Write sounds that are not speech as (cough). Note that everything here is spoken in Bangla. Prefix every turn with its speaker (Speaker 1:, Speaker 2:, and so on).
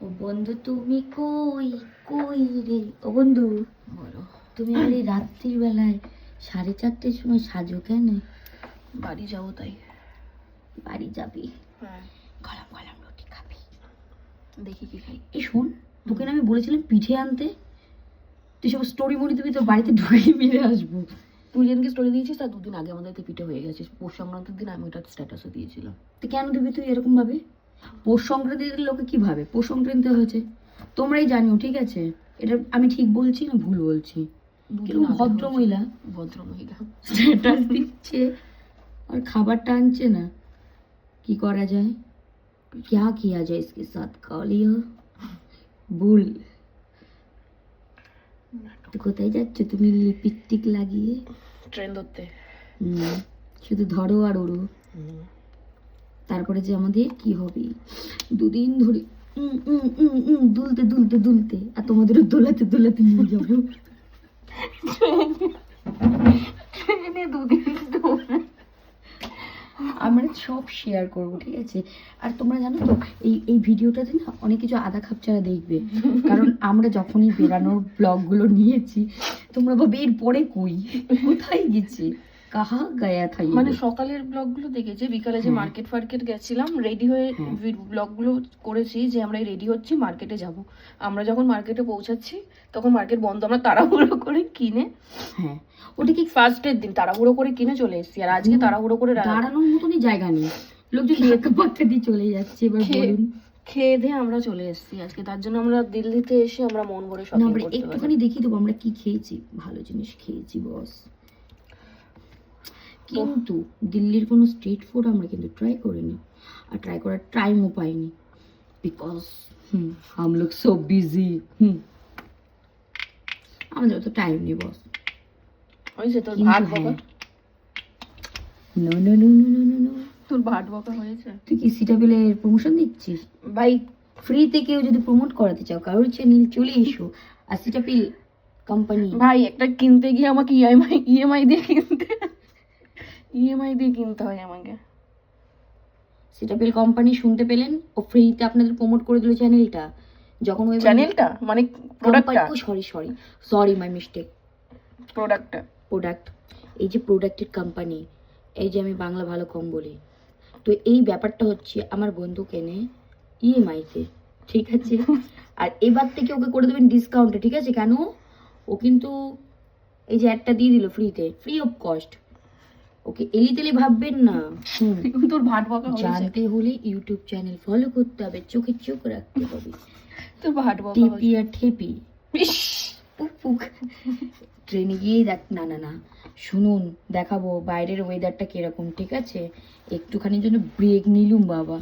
Speaker 1: ও বন্ধু তুমি কই কই রে? ও বন্ধু
Speaker 2: বলো।
Speaker 1: তুমি আর এই রাত্রির বেলায় সাড়ে চারটের সময় সাজো কেন?
Speaker 2: বাড়ি যাব তাই।
Speaker 1: বাড়ি যাবি?
Speaker 2: হ্যাঁ।
Speaker 1: গরম গরম রুটি খাবি।
Speaker 2: দেখি কি খাই।
Speaker 1: এই শোন তোকে না আমি বলেছিলাম পিঠে আনতে। তুই সব স্টোরি মরি দিবি তো বাড়িতে ঢুকে মেরে আসব।
Speaker 2: তুই যেদিনকে স্টোরি দিয়েছিস তার দুদিন আগে আমাদের পিঠে হয়ে গেছে। পৌষ সংক্রান্তির দিন আমি ওটা স্ট্যাটাসে দিয়েছিলাম।
Speaker 1: তো কেন দিবি তুই এরকম ভাবে পৌষ সংক্রান্তির লোকে কি ভাবে পৌষ সংক্রান্তি হয়েছে তোমরাই জানিও ঠিক আছে এটা আমি ঠিক বলছি না ভুল বলছি
Speaker 2: দুদিন
Speaker 1: কিরকম
Speaker 2: আগে
Speaker 1: ভদ্র
Speaker 2: হয়েছে।
Speaker 1: মহিলা
Speaker 2: ভদ্র মহিলা
Speaker 1: স্ট্যাটাস দিচ্ছে আর খাবারটা আনছে না কি করা যায় क्या किया जाए इसके साथ কালিয়া ভুল তো কোথায় যাচ্ছ তুমি লিপস্টিক লাগিয়ে
Speaker 2: ট্রেন ধরতে
Speaker 1: হুম, শুধু ধরো আর ওড়ো তারপরে যে আমাদের কি হবে? দুদিন ধরে দুলতে দুলতে দুলতে আর তোমাদেরও দোলাতে দোলাতে নিয়ে যাব।
Speaker 2: ট্রেনে দুদিন
Speaker 1: আমরা সব শেয়ার করব ঠিক আছে? আর তোমরা জানো তো এই এই ভিডিওটাতে না অনেক কিছু আধা খাপচারা দেখবে। কারণ আমরা যখনই বেরানোর ব্লগগুলো নিয়েছি তোমরা ভাবে এর পরে কই? কোথায় গেছি? কাহা গায়া থাই
Speaker 2: মানে সকালের ব্লগগুলো দেখেছি বিকালে যে। মার্কেট ফার্কেট গেছিলাম রেডি হয়ে। ব্লগগুলো করেছি যে আমরা রেডি হচ্ছি মার্কেটে যাব। আমরা যখন মার্কেটে পৌঁছাচ্ছি তখন মার্কেট বন্ধ আমরা তাড়াহুড়ো করে কিনে
Speaker 1: হ্যাঁ। ওটা কি
Speaker 2: ফার্স্টের দিন তাড়াহুড়ো করে কিনে চলে এসেছি আর আজকে তাড়াহুড়ো করে
Speaker 1: দাঁড়ানোর মতনই জায়গা নেই। লোকজন পাক্কা দিয়ে চলে যাচ্ছে এবার
Speaker 2: খেয়ে-
Speaker 1: বলুন।
Speaker 2: খেয়ে দিয়ে আমরা চলে এসেছি আজকে তার জন্য আমরা দিল্লিতে এসে আমরা মন ভরে শপিং করতে
Speaker 1: একটুখানি দেখিয়ে দেবো আমরা কি খেয়েছি ভালো জিনিস খেয়েছি বস। কিন্তু দিল্লির কোনো স্ট্রিট ফুড আমরা কিন্তু ট্রাই করিনি আর ট্রাই করার টাইমও পাইনি বিকজ হুম হাম লোক সো বিজি হুম। আমাদের অত টাইম নেই বস
Speaker 2: হয়েছে তোর ভাত। বকা
Speaker 1: no no no no no no
Speaker 2: তোর বকা হয়েছে।
Speaker 1: তুই কি সিটাবিলের প্রমোশন দিচ্ছিস?
Speaker 2: ভাই
Speaker 1: ফ্রিতে কেউ যদি প্রমোট করাতে চাও কারোর চ্যানেল চলে এসো। আর সিটাপিল কোম্পানি
Speaker 2: ভাই একটা কিনতে গিয়ে আমাকে ইএমআই ইএমআই দিয়ে কিনতে। ইএমআই দিয়ে কিনতে হয় আমাকে।
Speaker 1: সিটাপিল কোম্পানি শুনতে পেলেন? ও ফ্রিতে আপনাদের প্রমোট করে দিল চ্যানেলটা যখন ওই
Speaker 2: চ্যানেলটা মানে প্রোডাক্টটা
Speaker 1: sorry sorry sorry my mistake
Speaker 2: প্রোডাক্টটা
Speaker 1: প্রোডাক্ট এই যে প্রোডাক্টের কোম্পানি এই যে আমি বাংলা ভালো কম বলি। তো এই ব্যাপারটা হচ্ছে আমার বন্ধু কেনে ইএমআইতে ঠিক আছে? (laughs) আর এবার থেকে ওকে করে দেবেন ডিসকাউন্টে ঠিক আছে? কেন? ও কিন্তু এই যে একটা দিয়ে দিল ফ্রিতে ফ্রি অফ কস্ট ওকে এলি তেলি ভাববেন না।
Speaker 2: তোর ভাট বকা
Speaker 1: জানতে হলে ইউটিউব চ্যানেল ফলো করতে হবে চোখে চোখ রাখতে হবে।
Speaker 2: তোর ভাট বকা
Speaker 1: টিপি আর ঠেপি। ট্রেনে গিয়েই দেখ না না না। শুনুন দেখাবো বাইরের ওয়েদারটা কীরকম ঠিক আছে? একটুখানির জন্য ব্রেক নিলুম বাবা।